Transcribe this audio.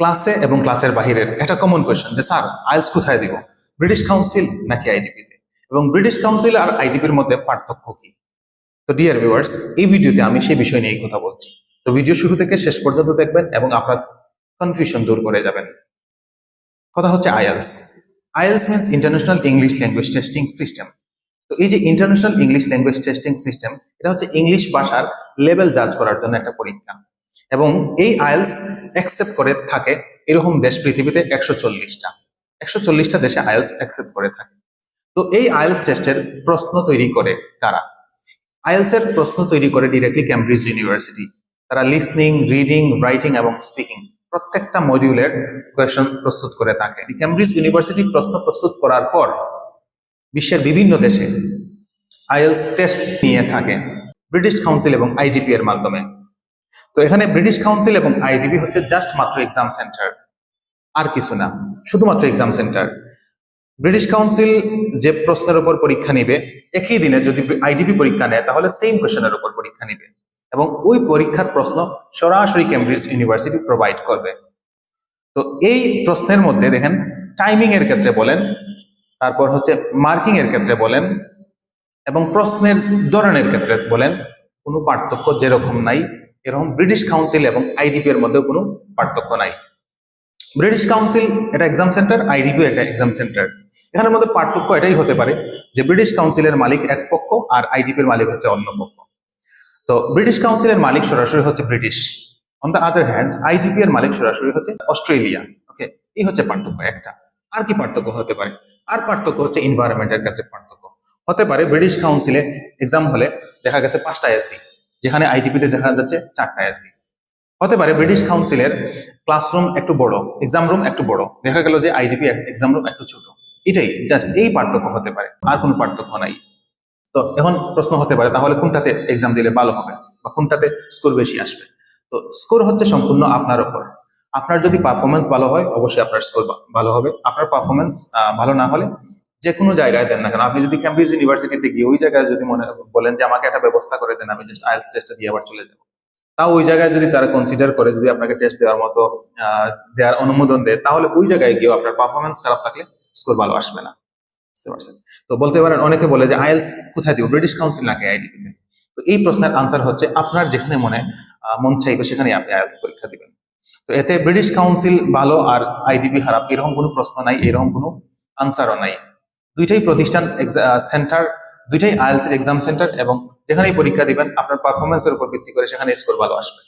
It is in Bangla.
ক্লাসে এবং ক্লাসের বাহিরের একটা কমন কোয়েশ্চেন যে, স্যার আইএলস কোথায় দিব? ব্রিটিশ কাউন্সিল নাকি আইডিপিতে এবং ব্রিটিশ কাউন্সিল আর আইডিপির মধ্যে পার্থক্য কি? তো ডিয়ার ভিউয়ার্স এই ভিডিওতে আমি সেই বিষয় নিয়েই কথা বলছি। তো, ভিডিও শুরু থেকে শেষ পর্যন্ত দেখবেন এবং আপনার কনফিউশন দূর করে যাবেন। কথা হচ্ছে IELTS IELTS means International English Language Testing System তো, এই যে International English Language Testing System এটা হচ্ছে ইংলিশ ভাষার লেভেল জাজ করার জন্য একটা পরীক্ষা। এবং এই আইএলস অ্যাকসেপ্ট করে থাকে এরকম দেশ পৃথিবীতে একশো চল্লিশটা। একশো চল্লিশটা দেশে আয়েলস অ্যাকসেপ্ট করে থাকে। তো এই আইএলস টেস্টের প্রশ্ন তৈরি করে কারা? আইএলস এর প্রশ্ন তৈরি করে ডিরেক্টলি ক্যামব্রিজ ইউনিভার্সিটি তারা লিসনিং রিডিং রাইটিং এবং স্পিকিং প্রত্যেকটা মডিউলের কোয়েশন প্রস্তুত করে থাকে। ক্যামব্রিজ ইউনিভার্সিটি প্রশ্ন প্রস্তুত করার পর বিশ্বের বিভিন্ন দেশে আইএলস টেস্ট নিয়ে থাকে। ব্রিটিশ কাউন্সিল এবং আইজিপি এর মাধ্যমে। তো এখানে ব্রিটিশ কাউন্সিল এবং আইজিপি হচ্ছে জাস্ট মাত্র এক্সাম সেন্টার আর কিছু না, শুধুমাত্র এক্সাম সেন্টার ব্রিটিশ কাউন্সিল যে প্রশ্নের উপর পরীক্ষা নিবে, একই দিনে যদি আইডিপি পরীক্ষা নেয়, তাহলে সেম কোশ্চেনের উপর পরীক্ষা নিবে। এবং ওই পরীক্ষার প্রশ্ন সরাসরি ক্যামব্রিজ ইউনিভার্সিটি প্রোভাইড করবে। তো এই প্রশ্নের মধ্যে দেখেন টাইমিং এর ক্ষেত্রে বলেন, তারপর হচ্ছে মার্কিং এর ক্ষেত্রে বলেন, এবং প্রশ্নের ধরনের ক্ষেত্রে বলেন, কোনো পার্থক্য যেরকম নাই এরকম ব্রিটিশ কাউন্সিল এবং আইডিপি এর মধ্যে কোনো পার্থক্য নাই। ব্রিটিশ কাউন্সিল এটা এক্সাম সেন্টার আইডিপি একটা এক্সাম সেন্টার এখানের মধ্যে পার্থক্য এটাই হতে পারে যে ব্রিটিশ কাউন্সিলের মালিক এক পক্ষ আর আইডিপি এর মালিক হচ্ছে অন্য পক্ষ। তো ব্রিটিশ কাউন্সিলের মালিক সরাসরি হচ্ছে British on the other hand IDP এর মালিক সরাসরি হচ্ছে অস্ট্রেলিয়া ওকে এই হচ্ছে পার্থক্য একটা। আর কি পার্থক্য হতে পারে? আর পার্থক্য হচ্ছে এনভায়রনমেন্টের কাছে পার্থক্য। হতে পারে ব্রিটিশ কাউন্সিলে এক্সাম হলে দেখা গেছে পাঁচটা এসি যেখানে আইটিপিতে দেখা যাচ্ছে চারটা এসি হতে পারে ব্রিটিশ কাউন্সিলের ক্লাসরুম একটু বড় এক্সাম রুম একটু বড়। দেখা গেল যে আইটিপি এক্সাম রুম একটু ছোট। এটাই জাস্ট এই পার্থক্য হতে পারে, আর কোনো পার্থক্য নাই। তো এখন প্রশ্ন হতে পারে, তাহলে কোনটাতে এক্সাম দিলে ভালো হবে বা কোনটাতে স্কোর বেশি আসবে? তো স্কোর হচ্ছে সম্পূর্ণ আপনার উপর আপনার যদি পারফরমেন্স ভালো হয়, অবশ্যই আপনার স্কোর ভালো হবে। আপনার পারফরমেন্স ভালো না হলে যে কোনো জায়গায় দেন না কেন। আপনি যদি ক্যামব্রিজ ইউনিভার্সিটিতে গিয়ে ওই জায়গায় যদি মনে বলেন যে আমাকে একটা ব্যবস্থা করে দেন, আমি জাস্ট আইএলস টেস্টটা দিয়ে আবার চলে যাব। তাও ওই জায়গায় যদি তারা কনসিডার করে, যদি আপনাকে টেস্ট দেওয়ার মতো দেওয়ার অনুমোদন দেয়, তাহলে ওই জায়গায় গিয়েও আপনার পারফরমেন্স খারাপ থাকলে স্কোর ভালো আসবে না। বুঝতে পারছেন? তো বলতে পারেন, অনেকে বলে যে আইএলস কোথায় দিব? ব্রিটিশ কাউন্সিল নাকি আইডিপিতে তো? এই প্রশ্নের আনসার হচ্ছে, আপনার যেখানে মনে মন চাইবে সেখানে আপনি আইএলস পরীক্ষা দিবেন। তো এতে ব্রিটিশ কাউন্সিল ভালো আর আইডিপি খারাপ, এরকম কোনো প্রশ্ন নাই, এরকম কোনো আনসারও নাই। দুইটাই প্রতিষ্ঠান সেন্টার দুইটাই আইএলসির এক্সাম সেন্টার এবং যেখানেই পরীক্ষা দিবেন আপনার পারফরমেন্সের উপর ভিত্তি করে সেখানে স্কোর ভালো আসবে।